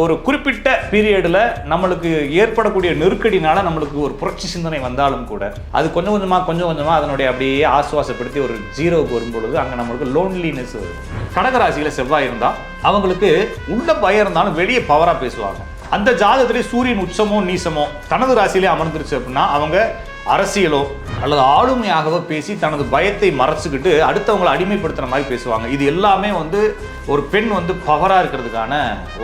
ஒரு குறிப்பிட்ட பீரியடில் நம்மளுக்கு ஏற்படக்கூடிய நெருக்கடினால நம்மளுக்கு ஒரு புரட்சி சிந்தனை வந்தாலும் கூட அது கொஞ்சம் கொஞ்சமாக கொஞ்சம் கொஞ்சமாக அதனுடைய அப்படியே ஆசுவாசப்படுத்தி ஒரு ஜீரோவுக்கு வரும்பொழுது அங்கே நம்மளுக்கு லோன்லினஸ் வரும். கடகராசியில் செவ்வாய் இருந்தால் அவங்களுக்கு உள்ள பயம் இருந்தாலும் வெளியே பவராக பேசுவாங்க. அந்த ஜாதகத்திலே சூரியன் உச்சமோ நீசமோ தனது ராசியிலே அமர்ந்துருச்சு அப்படின்னா அவங்க அரசியலோ அல்லது ஆளுமையாகவோ பேசி தனது பயத்தை மறைச்சிக்கிட்டு அடுத்தவங்களை அடிமைப்படுத்துகிற மாதிரி பேசுவாங்க. இது எல்லாமே வந்து ஒரு பெண் வந்து பவராக இருக்கிறதுக்கான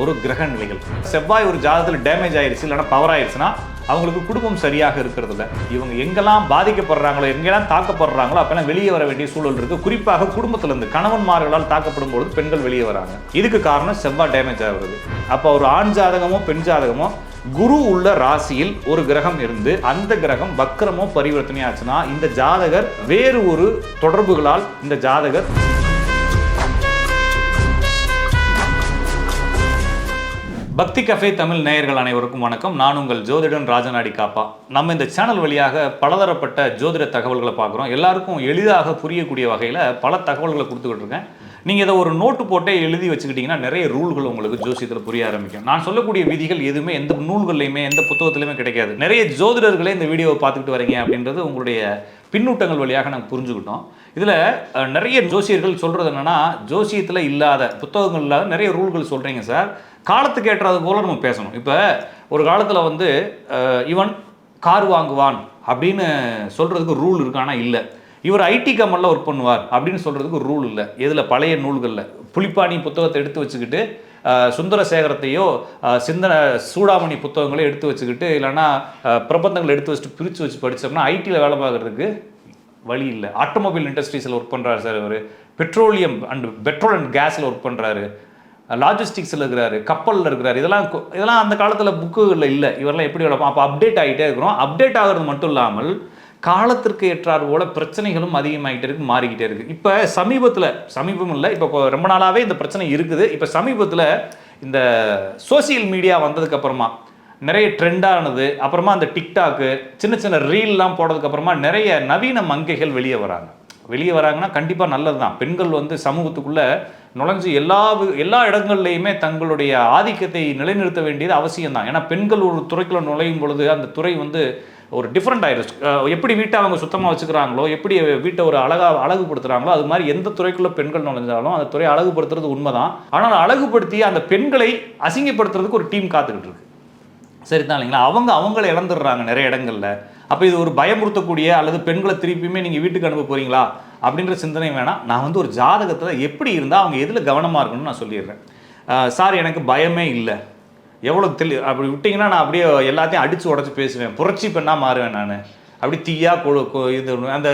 ஒரு கிரக நிலைகள். செவ்வாய் ஒரு ஜாதகத்தில் டேமேஜ் ஆயிடுச்சு இல்லைன்னா பவர் ஆயிடுச்சுன்னா அவங்களுக்கு குடும்பம் சரியாக இருக்கிறது இல்லை. இவங்க எங்கெல்லாம் பாதிக்கப்படுறாங்களோ எங்கெல்லாம் தாக்கப்படுறாங்களோ அப்பெல்லாம் வெளியே வர வேண்டிய சூழல் இருக்குது குறிப்பாக குடும்பத்துல இருந்து கணவன்மார்களால் தாக்கப்படும் பொழுது பெண்கள் வெளியே வராங்க. இதுக்கு காரணம் செவ்வாய் டேமேஜ் ஆகிறது. அப்போ ஒரு ஆண் ஜாதகமோ பெண் ஜாதகமோ குரு உள்ள ராசியில் ஒரு கிரகம் இருந்து அந்த கிரகம் வக்கரமோ பரிவர்த்தனை ஆச்சுன்னா இந்த ஜாதகர் வேறு ஒரு தொடர்புகளால் இந்த ஜாதகர் பக்தி கஃபே தமிழ் நேயர்கள் அனைவருக்கும் வணக்கம். நான் உங்கள் ஜோதிடன் ராஜநாடி காப்பா. நம்ம இந்த சேனல் வழியாக பலதரப்பட்ட ஜோதிட தகவல்களை பார்க்குறோம். எல்லாருக்கும் எளிதாக புரியக்கூடிய வகையில் பல தகவல்களை கொடுத்துக்கிட்டு இருக்கேன். நீங்கள் இதை ஒரு நோட்டு போட்டே எழுதி வச்சுக்கிட்டிங்கன்னா நிறைய ரூல்கள் உங்களுக்கு ஜோசியத்தில் புரிய ஆரம்பிக்கும். நான் சொல்லக்கூடிய விதிகள் எதுவுமே எந்த நூல்கள்லையுமே எந்த புத்தகத்துலையுமே கிடைக்காது. நிறைய ஜோதிடர்களே இந்த வீடியோவை பார்த்துக்கிட்டு வரீங்க அப்படின்றது உங்களுடைய பின்னூட்டங்கள் வழியாக நாங்கள் புரிஞ்சுக்கிட்டோம். இதில் நிறைய ஜோசியர்கள் சொல்கிறது என்னென்னா ஜோசியத்தில் இல்லாத புத்தகங்கள் இல்லாத நிறைய ரூல்கள் சொல்கிறீங்க சார். காலத்துக்கு ஏற்றது போல் நம்ம பேசணும். இப்போ ஒரு காலத்தில் வந்து இவன் கார் வாங்குவான் அப்படின்னு சொல்கிறதுக்கு ரூல் இருக்கு ஆனால் இல்லை. இவர் ஐடி கம்பெனியில் ஒர்க் பண்ணுவார் அப்படின்னு சொல்கிறதுக்கு ஒரு ரூல் இல்லை. இதில் பழைய நூல்களில். புலிப்பாணி புத்தகத்தை எடுத்து வச்சுக்கிட்டு சுந்தரசேகரத்தையோ சிந்தனை சிந்தன சூடாமணி புத்தகங்களையோ எடுத்து வச்சுக்கிட்டு இல்லைன்னா அஹ், பிரபந்தங்கள் எடுத்து வச்சுட்டு பிரித்து வச்சு படித்தோம்னா ஐடியில் வேலை பார்க்குறதுக்கு வழி இல்லை. ஆட்டோமொபைல் இண்டஸ்ட்ரீஸில் ஒர்க் பண்ணுறாரு சார் அவர் பெட்ரோலியம் அண்ட் பெட்ரோல் அண்ட் கேஸில் ஒர்க் பண்ணுறாரு லாஜிஸ்டிக்ஸில் இருக்கிறாரு. கப்பலில் இருக்கிறாரு. இதெல்லாம் இதெல்லாம் அந்த காலத்தில் புக்குகளில் இல்லை. இவரெல்லாம் எப்படி வளர்ப்போம் அப்போ அப்டேட் ஆகிட்டே இருக்கிறோம். அப்டேட் ஆகிறது மட்டும் இல்லாமல் காலத்திற்கு ஏற்றார் போல பிரச்சனைகளும் அதிகமாகிட்டே இருக்கு மாறிக்கிட்டே இருக்கு. இப்போ சமீபத்தில் சமீபம் இல்லை இப்போ ரொம்ப நாளாகவே இந்த பிரச்சனை இருக்குது. இப்போ சமீபத்தில் இந்த சோசியல் மீடியா வந்ததுக்கு அப்புறமா நிறைய ட்ரெண்டானது அப்புறமா அந்த டிக்டாக்கு சின்ன சின்ன ரீல்லாம் போடுறதுக்கு அப்புறமா நிறைய நவீன மங்கைகள் வெளியே வராங்க. வெளியே வராங்கன்னா கண்டிப்பாக நல்லது தான் பெண்கள் வந்து சமூகத்துக்குள்ளே நுழைஞ்சு எல்லா எல்லா இடங்கள்லையுமே தங்களுடைய ஆதிக்கத்தை நிலைநிறுத்த வேண்டியது அவசியம் தான் ஏன்னா பெண்கள் ஒரு துறைக்குள்ள நுழையும் பொழுது அந்த துறை வந்து ஒரு டிஃப்ரெண்ட் ஆயிடுச்சு. எப்படி வீட்டை அவங்க சுத்தமாக வச்சுக்கிறாங்களோ எப்படி வீட்டை ஒரு அழகாக அழகுபடுத்துகிறாங்களோ அது மாதிரி எந்த துறைக்குள்ள பெண்கள் நுழைஞ்சாலும் அந்த துறையை அழகுபடுத்துறது உண்மைதான். ஆனால் அழகுபடுத்தி அந்த பெண்களை அசிங்கப்படுத்துறதுக்கு ஒரு டீம் காத்துக்கிட்டு இருக்கு சரிதான் இல்லைங்களா? அவங்க அவங்கள இழந்துடுறாங்க நிறைய இடங்களில். அப்போ இது ஒரு பயமுறுத்தக்கூடிய அல்லது பெண்களை திருப்பியுமே நீங்கள் வீட்டுக்கு அனுப்ப போகிறீங்களா அப்படின்ற சிந்தனை வேணாம். நான் வந்து ஒரு ஜாதகத்தில் எப்படி இருந்தால் அவங்க எதில் கவனமாக இருக்கணும்னு நான் சொல்லிடுறேன். சார் எனக்கு பயமே இல்லை. எவ்வளோ தெளி அப்படி விட்டிங்கன்னா நான் அப்படியே எல்லாத்தையும் அடித்து உடச்சி பேசுவேன். புரட்சி பெண்ணாக மாறுவேன் நான். அப்படி தீயா கொ- இது அந்த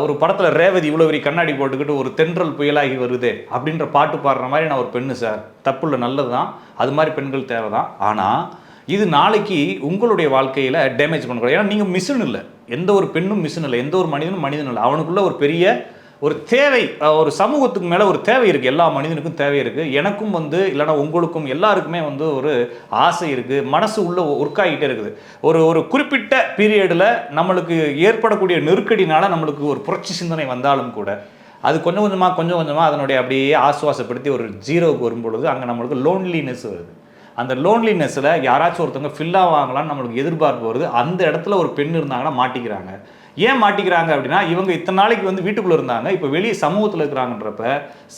ஒரு படத்தில் ரேவதி இவ்வளோ பெரிய கண்ணாடி போட்டுக்கிட்டு ஒரு தென்றல் புயலாகி வருதே அப்படின்ற பாட்டு பாடுற மாதிரி நான் ஒரு பெண்ணு சார். தப்பு இல்லை நல்லது தான் அது மாதிரி பெண்கள் தேவை தான் ஆனால் இது நாளைக்கு உங்களுடைய வாழ்க்கையில் டேமேஜ் பண்ணக்கூடாது. ஏன்னா நீங்கள் மிஷின் இல்லை. எந்த ஒரு பெண்ணும் மிஷின் இல்லை. எந்த ஒரு மனிதனும் மனிதன் இல்லை. அவனுக்குள்ள ஒரு பெரிய ஒரு தேவை ஒரு சமூகத்துக்கு மேலே ஒரு தேவை இருக்குது எல்லா மனிதனுக்கும் தேவை இருக்குது எனக்கும் வந்து இல்லைன்னா உங்களுக்கும் எல்லாருக்குமே வந்து ஒரு ஆசை இருக்குது மனசு உள்ள ஒர்க் இருக்குது. ஒரு ஒரு குறிப்பிட்ட பீரியடில் நம்மளுக்கு ஏற்படக்கூடிய நெருக்கடினால நம்மளுக்கு ஒரு புரட்சி சிந்தனை வந்தாலும் கூட அது கொஞ்சம் கொஞ்சமாக கொஞ்சம் கொஞ்சமாக அதனுடைய அப்படியே ஆசுவாசப்படுத்தி ஒரு ஜீரோவுக்கு வரும்பொழுது அங்கே நம்மளுக்கு லோன்லினஸ் வருது. அந்த லோன்லினஸில் யாராச்சும் ஒருத்தவங்க ஃபில்லாக ஆவாங்களான்னு நம்மளுக்கு எதிர்பார்ப்பு வருது. அந்த இடத்துல ஒரு பெண் இருந்தாங்கன்னா மாட்டிக்கிறாங்க. ஏன் மாட்டிக்கிறாங்க அப்படின்னா இவங்க இத்தனை நாளைக்கு வந்து வீட்டுக்குள்ளே இருந்தாங்க இப்போ வெளியே சமூகத்தில் இருக்கிறாங்கன்றப்ப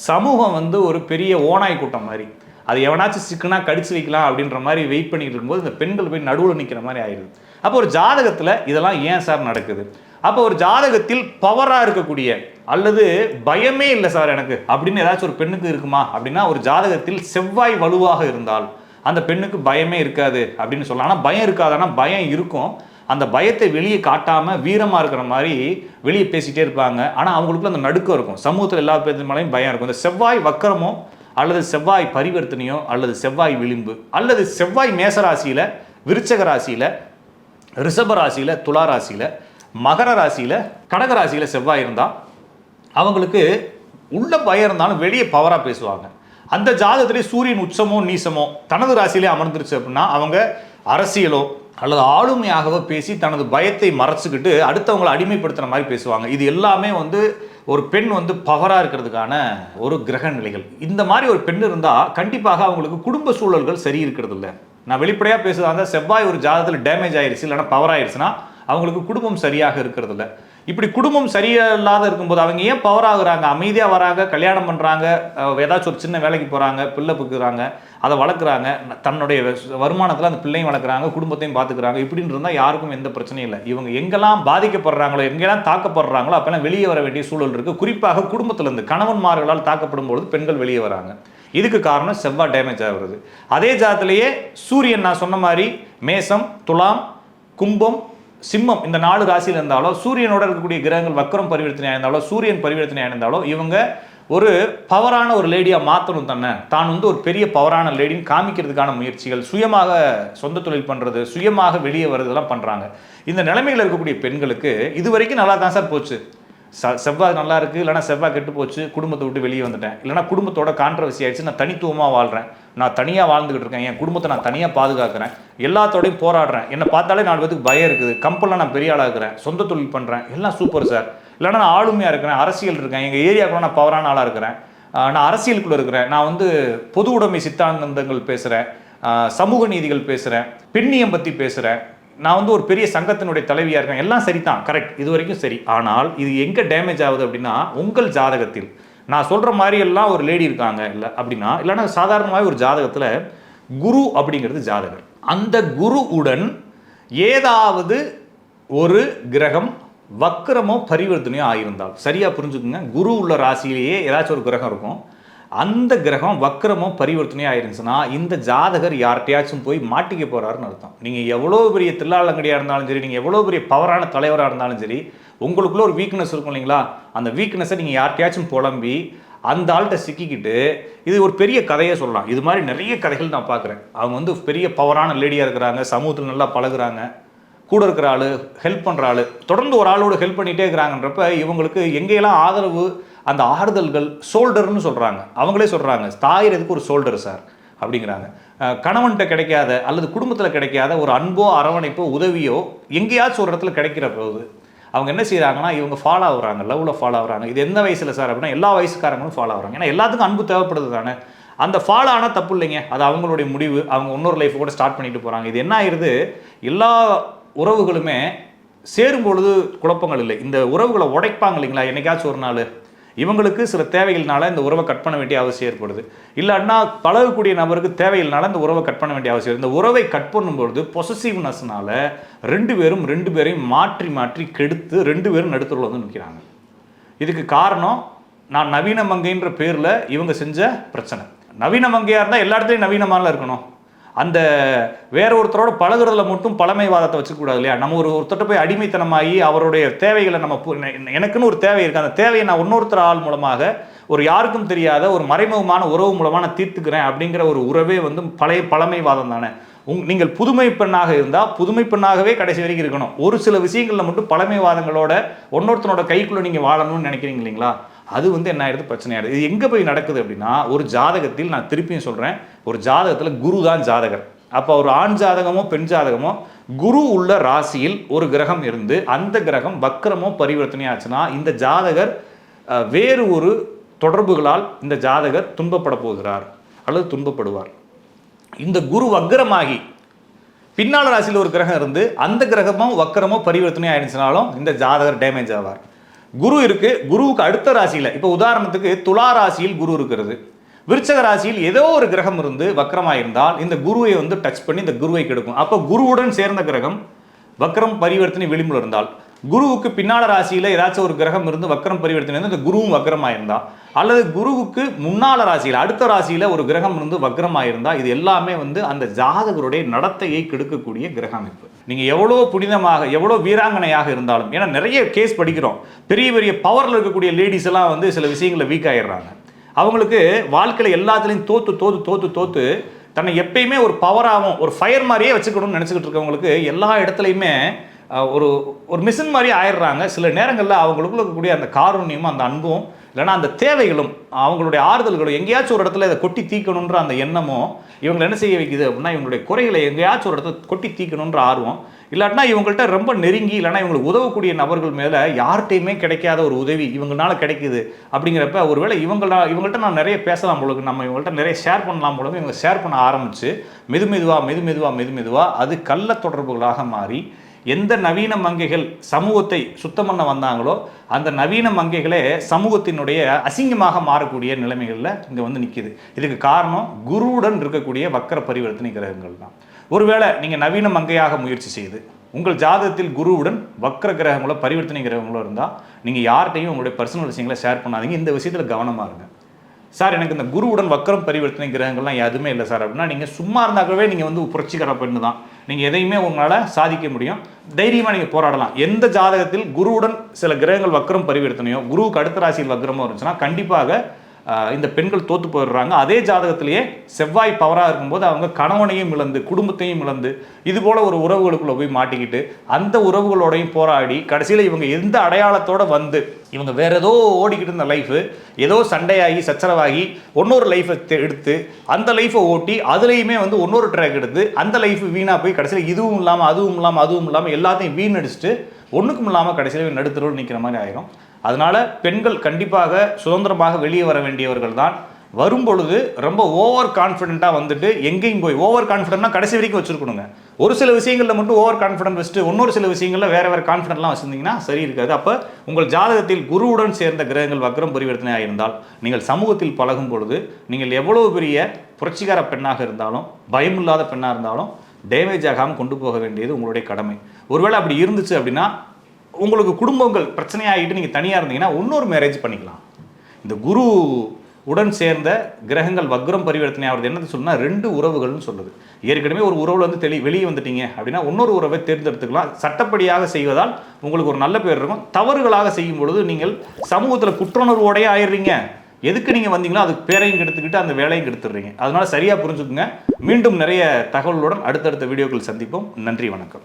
சமூகம் வந்து ஒரு பெரிய ஓனாய் கூட்டம் மாதிரி. அது எவனாச்சும் சிக்கனா கடிச்சு வைக்கலாம் அப்படின்ற மாதிரி வெயிட் பண்ணிட்டு இருக்கும்போது இந்த பெண்கள் போய் நடுவில் நிற்கிற மாதிரி ஆயிடுது. அப்போ ஒரு ஜாதகத்தில் இதெல்லாம் ஏன் சார் நடக்குது? அப்போ ஒரு ஜாதகத்தில் பவராக இருக்கக்கூடிய அல்லது பயமே இல்லை சார் எனக்கு அப்படின்னு ஏதாச்சும் ஒரு பெண்ணுக்கு இருக்குமா? அப்படின்னா ஒரு ஜாதகத்தில் செவ்வாய் வலுவாக இருந்தால் அந்த பெண்ணுக்கு பயமே இருக்காது அப்படின்னு சொல்லலாம். ஆனால் பயம் இருக்காதுன்னா பயம் இருக்கும். அந்த பயத்தை வெளியே காட்டாமல் வீரமாக இருக்கிற மாதிரி வெளியே பேசிகிட்டே இருப்பாங்க. ஆனால் அவங்களுக்குள்ள அந்த நடுக்கம் இருக்கும். சமூகத்தில் எல்லா பேருமாலையும் மேலேயும் பயம் இருக்கும். இந்த செவ்வாய் வக்கரமோ அல்லது செவ்வாய் பரிவர்த்தனையோ அல்லது செவ்வாய் விளிம்பு அல்லது செவ்வாய் மேசராசியில் விருச்சக ராசியில் ரிஷப ராசியில் துலா ராசியில் மகர ராசியில் கடக ராசியில் செவ்வாய் இருந்தால் அவங்களுக்கு உள்ள பயம் இருந்தாலும் வெளியே பவராக பேசுவாங்க. அந்த ஜாதகத்திலே சூரியன் உச்சமோ நீசமோ தனது ராசியிலே அமர்ந்துருச்சு அப்படின்னா அவங்க அரசியலோ அல்லது ஆளுமையாகவோ பேசி தனது பயத்தை மறைச்சிக்கிட்டு அடுத்தவங்களை அடிமைப்படுத்துகிற மாதிரி பேசுவாங்க. இது எல்லாமே வந்து ஒரு பெண் வந்து பவராக இருக்கிறதுக்கான ஒரு கிரக நிலைகள். இந்த மாதிரி ஒரு பெண் இருந்தால் கண்டிப்பாக அவங்களுக்கு குடும்ப சூழல்கள் சரி இருக்கிறது இல்லை. நான் வெளிப்படையாக பேசுறதா இருந்தால் செவ்வாய் ஒரு ஜாதகத்தில் டேமேஜ் ஆயிடுச்சு இல்லைன்னா பவர் ஆயிடுச்சுன்னா அவங்களுக்கு குடும்பம் சரியாக இருக்கிறது இல்லை. இப்படி குடும்பம் சரியில்லாத இருக்கும்போது அவங்க ஏன் பவர் ஆகுறாங்க? அமைதியாக வராங்க கல்யாணம் பண்ணுறாங்க ஏதாச்சும் ஒரு சின்ன வேலைக்கு போகிறாங்க பிள்ளை புக்குறாங்க அதை வளர்க்குறாங்க தன்னுடைய வருமானத்தில் அந்த பிள்ளையும் வளர்க்குறாங்க குடும்பத்தையும் பார்த்துக்கிறாங்க இப்படின்னு இருந்தால் யாருக்கும் எந்த பிரச்சனையும் இல்லை. இவங்க எங்கெல்லாம் பாதிக்கப்படுறாங்களோ எங்கெல்லாம் தாக்கப்படுறாங்களோ அப்போல்லாம் வெளியே வர வேண்டிய சூழல் இருக்குது குறிப்பாக குடும்பத்திலேருந்து கணவன்மார்களால் தாக்கப்படும் பொழுது பெண்கள் வெளியே வராங்க. இதுக்கு காரணம் செவ்வாய் டேமேஜ் ஆகுறது. அதே ஜாதத்திலேயே சூரியன் நான் சொன்ன மாதிரி மேசம் துலாம் கும்பம் சிம்மம் இந்த நாலு ராசியில் இருந்தாலோ சூரியனோட இருக்கக்கூடிய கிரகங்கள் வக்கரம் பரிவர்த்தனையாக இருந்தாலோ சூரியன் பரிவர்த்தனையாக இருந்தாலோ இவங்க ஒரு பவரான ஒரு லேடியாக மாற்றணும் தன்னை. தான் வந்து ஒரு பெரிய பவரான லேடின்னு காமிக்கிறதுக்கான முயற்சிகள் சுயமாக சொந்த தொழில் பண்ணுறது சுயமாக வெளியே வர்றதெல்லாம் பண்ணுறாங்க இந்த நிலைமையில் இருக்கக்கூடிய பெண்களுக்கு இது வரைக்கும் நல்லா தான் சார் போச்சு. ச செவ்வாய் நல்லா இருக்குது இல்லைனா செவ்வாய் கெட்டு போச்சு குடும்பத்தை விட்டு வெளியே வந்துட்டேன். இல்லைனா குடும்பத்தோட கான்ட்ரவர்சி ஆயிடுச்சு நான் தனித்துவமாக வாழ்கிறேன் நான் தனியாக வாழ்ந்துகிட்டு இருக்கேன் என் குடும்பத்தை நான் தனியாக பாதுகாக்கிறேன் எல்லாத்தோடையும் போராடுறேன். என்னை பார்த்தாலே நாலு பேத்துக்கு பயம் இருக்குது. கம்பெனில் நான் பெரிய ஆளாக இருக்கிறேன் சொந்த தொழில் பண்ணுறேன் எல்லாம் சூப்பர் சார் இல்லைனா நான் ஆளுமையாக இருக்கிறேன். அரசியல் இருக்கேன். எங்கள் ஏரியாவுக்குள்ள நான் பவரான ஆளாக இருக்கிறேன். நான் அரசியலுக்குள்ளே இருக்கிறேன். நான் வந்து பொது உடைமை சித்தாந்தங்கள் பேசுகிறேன் சமூக நீதிகள் பேசுகிறேன் பெண்ணியம் பற்றி பேசுகிறேன் நான் வந்து ஒரு பெரிய சங்கத்தினுடைய தலைவியாக இருக்கேன். எல்லாம் சரி தான் கரெக்ட் இது வரைக்கும் சரி. ஆனால் இது எங்கே டேமேஜ் ஆகுது அப்படின்னா உங்கள் ஜாதகத்தில். நான் சொல்கிற மாதிரி எல்லாம் ஒரு லேடி இருக்காங்க இல்லை அப்படின்னா இல்லைன்னா சாதாரணமாக ஒரு ஜாதகத்தில் குரு அப்படிங்கிறது ஜாதகர். அந்த குருவுடன் ஏதாவது ஒரு கிரகம் வக்கரமோ பரிவர்த்தனையோ ஆகியிருந்தால் சரியாக புரிஞ்சுக்குங்க? குரு உள்ள ராசியிலேயே ஏதாச்சும் ஒரு கிரகம் இருக்கும். அந்த கிரகம் வக்கரமோ பரிவர்த்தனையோ ஆயிருந்துச்சுன்னா இந்த ஜாதகர் யார்கிட்டயாச்சும் போய் மாட்டிக்க போகிறாருன்னு அர்த்தம். நீங்கள் எவ்வளோ பெரிய தில்லாலங்கடியாக இருந்தாலும் சரி நீங்கள் எவ்வளோ பெரிய பவரான தலைவராக இருந்தாலும் சரி உங்களுக்குள்ளே ஒரு வீக்னஸ் இருக்கும் இல்லைங்களா? அந்த வீக்னஸை நீங்கள் யார்கிட்டயாச்சும் புலம்பி அந்த ஆள்கிட்ட சிக்கிக்கிட்டு இது ஒரு பெரிய கதையை சொல்லலாம். இது மாதிரி நிறைய கதைகள் நான் பார்க்குறேன். அவங்க வந்து பெரிய பவரான லேடியாக இருக்கிறாங்க சமூகத்தில் நல்லா பழகுறாங்க கூட இருக்கிற ஆள் ஹெல்ப் பண்ணுற ஆள் தொடர்ந்து ஒரு ஆளோட ஹெல்ப் பண்ணிகிட்டே இருக்கிறாங்கன்றப்ப இவங்களுக்கு எங்கேயெல்லாம் ஆதரவு அந்த ஆறுதல்கள் சோல்டர்னு சொல்கிறாங்க அவங்களே சொல்கிறாங்க தாயிறதுக்கு ஒரு சோல்டர் சார் அப்படிங்கிறாங்க. கணவன்கிட்ட கிடைக்காத அல்லது குடும்பத்தில் கிடைக்காத ஒரு அன்போ அரவணைப்போ உதவியோ எங்கேயாச்சும் ஒரு இடத்துல கிடைக்கிற போது அவங்க என்ன செய்கிறாங்கன்னா இவங்க ஃபாலோ ஆகுறாங்க லவ்வில் ஃபாலோ ஆகுறாங்க. இது எந்த வயசில் சார் அப்படின்னா எல்லா வயசுக்காரங்களும் ஃபாலோ ஆகுறாங்க. ஏன்னா எல்லாத்துக்கும் அன்பு தேவைப்படுது தானே. அந்த ஃபாலோ ஆனால் தப்பு இல்லைங்க. அது அவங்களுடைய முடிவு. அவங்க இன்னொரு லைஃப் கூட ஸ்டார்ட் பண்ணிட்டு போகிறாங்க இது என்ன ஆயிருது? எல்லா உறவுகளுமே சேரும் பொழுது குழப்பங்கள் இல்லை. இந்த உறவுகளை உடைப்பாங்க இல்லைங்களா? என்னைக்காச்சும் ஒரு நாள். இவங்களுக்கு சில தேவைகள்னால இந்த உறவை கட் பண்ண வேண்டிய அவசியம் ஏற்படுது. இல்லைன்னா பழகக்கூடிய நபருக்கு தேவைகள்னால இந்த உறவை கட் பண்ண வேண்டிய அவசியம் இந்த உறவை கட் பண்ணும்பொழுது பொசசிவ்னஸ்னால ரெண்டு பேரும் ரெண்டு பேரையும் மாற்றி மாற்றி கெடுத்து ரெண்டு பேரும் நடுத்தருவில் வந்து நிற்கிறாங்க இதுக்கு காரணம் நான் நவீன மங்கைன்ற பேரில் இவங்க செஞ்ச பிரச்சனை. நவீன மங்கையாக இருந்தால் எல்லா இடத்துலையும் நவீனமானல இருக்கணும். அந்த வேற ஒருத்தரோட பழகுறதுல மட்டும் பழமைவாதத்தை வச்சுக்கூடாது இல்லையா? நம்ம ஒரு ஒருத்தர்கிட்ட போய் அடிமைத்தனமாகி அவருடைய தேவைகளை நம்ம எனக்குன்னு ஒரு தேவை இருக்குது அந்த தேவையை நான் இன்னொருத்தர் ஆள் மூலமாக ஒரு யாருக்கும் தெரியாத ஒரு மறைமுகமான உறவு மூலமாக நான் தீர்த்துக்கிறேன் அப்படிங்கிற ஒரு உறவே வந்து பழைய பழமைவாதம் தானே. உங் நீங்கள் புதுமை பெண்ணாக இருந்தால் புதுமை பெண்ணாகவே கடைசி வரைக்கும் இருக்கணும். ஒரு சில விஷயங்களில் மட்டும் பழமைவாதங்களோட ஒன்னொருத்தனோட கைக்குள்ளே நீங்கள் வாழணும்னு நினைக்கிறீங்க இல்லைங்களா? அது வந்து என்ன ஆயிடுது? பிரச்சனை ஆயிடுது. இது எங்கே போய் நடக்குது அப்படின்னா ஒரு ஜாதகத்தில் நான் திருப்பியும் சொல்கிறேன் ஒரு ஜாதகத்தில் குரு தான் ஜாதகர். அப்போ ஒரு ஆண் ஜாதகமோ பெண் ஜாதகமோ குரு உள்ள ராசியில் ஒரு கிரகம் இருந்து அந்த கிரகம் வக்கரமோ பரிவர்த்தனை ஆச்சுன்னா இந்த ஜாதகர் வேறு ஒரு தொடர்புகளால் இந்த ஜாதகர் துன்பப்பட போகிறார் அல்லது துன்பப்படுவார். இந்த குரு வக்கரமாகி பின்னால் ராசியில் ஒரு கிரகம் இருந்து அந்த கிரகமும் வக்கரமோ பரிவர்த்தனை ஆயிடுச்சுனாலும் இந்த ஜாதகர் டேமேஜ் ஆவார். குரு இருக்கு குருவுக்கு அடுத்த ராசியில் இப்போ உதாரணத்துக்கு துலா ராசியில் குரு இருக்கிறது. விருச்சக ராசியில் ஏதோ ஒரு கிரகம் இருந்து வக்கரமாக இருந்தால் இந்த குருவை வந்து டச் பண்ணி இந்த குருவை கெடுக்கும். அப்போ குருவுடன் சேர்ந்த கிரகம் வக்கரம் பரிவர்த்தனை விளிம்புல இருந்தால் குருவுக்கு பின்னால ராசியில் ஏதாச்சும் ஒரு கிரகம் இருந்து வக்கரம் பரிவர்த்தனை இருந்து இந்த குருவும் வக்கரமாக அல்லது குருவுக்கு முன்னால ராசியில் அடுத்த ராசியில் ஒரு கிரகம் இருந்து வக்கரமாக இது எல்லாமே வந்து அந்த ஜாதகருடைய நடத்தையை கெடுக்கக்கூடிய கிரக அமைப்பு நீங்கள் எவ்வளோ புனிதமாக எவ்வளோ வீராங்கனையாக இருந்தாலும் ஏன்னா நிறைய கேஸ் படிக்கிறோம். பெரிய பெரிய பவரில் இருக்கக்கூடிய லேடிஸ் எல்லாம் வந்து சில விஷயங்களில் வீக் ஆயிடுறாங்க. அவங்களுக்கு வாழ்க்கையில் எல்லாத்துலேயும் தோத்து தோத்து தோத்து தோத்து தன்னை எப்பயுமே ஒரு பவராகவும் ஒரு ஃபயர் மாதிரியே வச்சுக்கணும்னு நினச்சிக்கிட்டு இருக்கவங்களுக்கு எல்லா இடத்துலையுமே ஒரு ஒரு மிஷின் மாதிரி ஆயிடுறாங்க. சில நேரங்களில் அவங்களுக்குள்ள இருக்கக்கூடிய அந்த காருண்யமும் அந்த அன்பும் இல்லைன்னா அந்த தேவைகளும் அவங்களுடைய ஆறுதல்களும் எங்கேயாச்சும் ஒரு இடத்துல இதை கொட்டி தீக்கணுன்ற அந்த எண்ணமும் இவங்களை என்ன செய்ய வைக்குது அப்படின்னா இவங்களுடைய குறைகளை எங்கேயாச்சும் ஒரு இடத்துல கொட்டி தீக்கணுன்ற ஆர்வம். இல்லாட்டினா இவங்கள்ட்ட ரொம்ப நெருங்கி இல்லைன்னா இவங்களுக்கு உதவக்கூடிய நபர்கள் மேலே யார்கிட்டையுமே கிடைக்காத ஒரு உதவி இவங்கனால கிடைக்குது அப்படிங்கிறப்ப ஒருவேளை இவங்கள இவங்கள்ட்ட நான் நிறைய பேசலாம் பொழுது நம்ம இவங்கள்ட்ட நிறைய ஷேர் பண்ணலாம் பொழுது இவங்க ஷேர் பண்ண ஆரம்பித்து மெது மெதுவாக மெது மெதுவாக மெது மெதுவாக அது கள்ள தொடர்புகளாக மாறி எந்த நவீன மங்கைகள் சமூகத்தை சுத்தம் பண்ண வந்தாங்களோ அந்த நவீன மங்கைகளே சமூகத்தினுடைய அசிங்கமாக மாறக்கூடிய நிலைமைகளில் இங்கே வந்து நிற்கிது இதுக்கு காரணம் குருவுடன் இருக்கக்கூடிய வக்கர பரிவர்த்தனை கிரகங்கள் தான். ஒருவேளை நீங்கள் நவீன மங்கையாக முயற்சி செய்து உங்கள் ஜாதகத்தில் குருவுடன் வக்கர கிரகங்களோ பரிவர்த்தனை கிரகங்களோ இருந்தால் நீங்கள் யார்கிட்டையும் உங்களுடைய பர்சனல் விஷயங்களை ஷேர் பண்ணாதீங்க. இந்த விஷயத்தில் கவனமாக இருங்க. சார் எனக்கு இந்த குருவுடன் வக்கரம் பரிவர்த்தனை கிரகங்கள்லாம் எதுவுமே இல்லை சார் அப்படின்னா நீங்கள் சும்மா இருந்தாக்கவே நீங்கள் வந்து புரட்சிகர பெண்ணு தான் நீங்கள் எதையுமே உங்களால் சாதிக்க முடியும். தைரியமாக நீங்கள் போராடலாம். எந்த ஜாதகத்தில் குருவுடன் சில கிரகங்கள் வக்கரம் பரிவர்த்தனையோ குருவுக்கு அடுத்த ராசியில் வக்கரமோ இருந்துச்சுன்னா கண்டிப்பாக இந்த பெண்கள் தோத்து போயிடுறாங்க. அதே ஜாதகத்திலேயே செவ்வாய் பவராக இருக்கும்போது அவங்க கணவனையும் இழந்து குடும்பத்தையும் இழந்து இது போல ஒரு உறவுகளுக்குள்ள போய் மாட்டிக்கிட்டு அந்த உறவுகளோடையும் போராடி கடைசியில் இவங்க எந்த அடையாளத்தோட வந்து இவங்க வேற ஏதோ ஓடிக்கிட்டு இருந்த லைஃபு ஏதோ சண்டையாகி சச்சரவாகி ஒன்னொரு லைஃபை எடுத்து அந்த லைஃப்பை ஓட்டி அதுலேயுமே வந்து ஒன்னொரு ட்ராக் எடுத்து அந்த லைஃப் வீணாக போய் கடைசியில் இதுவும் இல்லாமல் அதுவும் இல்லாமல் அதுவும் இல்லாமல் எல்லாத்தையும் வீணடிச்சிட்டு ஒன்றுக்கும் இல்லாமல் கடைசியில் நடுத்தரோடு நிற்கிற மாதிரி ஆயிரும். அதனால் பெண்கள் கண்டிப்பாக சுதந்திரமாக வெளியே வர வேண்டியவர்கள் தான். வரும் பொழுது ரொம்ப ஓவர் கான்ஃபிடென்ட்டாக வந்துட்டு எங்கேயும் போய் ஓவர் கான்ஃபிடென்ட்னா கடைசி வரைக்கும் வச்சிருக்கணுங்க. ஒரு சில விஷயங்களில் மட்டும் ஓவர் கான்ஃபிடென்ட் வச்சுட்டு இன்னொரு சில விஷயங்களில் வேறு வேறு கான்ஃபிடென்ட்லாம் வச்சுருந்தீங்கன்னா சரி இருக்காது. அப்போ உங்கள் ஜாதகத்தில் குருவுடன் சேர்ந்த கிரகங்கள் வக்ரம் பரிவர்த்தனையாக இருந்தால் நீங்கள் சமூகத்தில் பழகும் பொழுது நீங்கள் எவ்வளவு பெரிய புரட்சிகர பெண்ணாக இருந்தாலும் பயமில்லாத பெண்ணாக இருந்தாலும் டேமேஜ் ஆகாமல் கொண்டு போக வேண்டியது உங்களுடைய கடமை. ஒருவேளை அப்படி இருந்துச்சு அப்படின்னா உங்களுக்கு குடும்பங்கள் பிரச்சனையாகிட்டு நீங்கள் தனியாக இருந்தீங்கன்னா இன்னொரு மேரேஜ் பண்ணிக்கலாம். இந்த குரு உடன் சேர்ந்த கிரகங்கள் வக்ரம் பரிவர்த்தனை ஆகிறது என்னது சொன்னா ரெண்டு உறவுகள்னு சொல்லுது. ஏற்கனவே ஒரு உறவுல வந்து தெளி வெளியே வந்துட்டீங்க அப்படின்னா இன்னொரு உறவை தேர்ந்தெடுத்துக்கலாம். சட்டப்படியாக செய்வதால் உங்களுக்கு ஒரு நல்ல பேர் இருக்கும். தவறுகளாக செய்யும் பொழுது நீங்கள் சமூகத்தில் குற்றுணர்வோடையே ஆயிடுறீங்க. எதுக்கு நீங்கள் வந்தீங்களோ அதுக்கு பேரையும் கெடுத்துக்கிட்டு அந்த வேலையும் கெடுத்துடுறீங்க. அதனால சரியாக புரிஞ்சுக்குங்க. மீண்டும் நிறைய தகவலுடன் அடுத்தடுத்த வீடியோக்கள் சந்திப்போம். நன்றி வணக்கம்.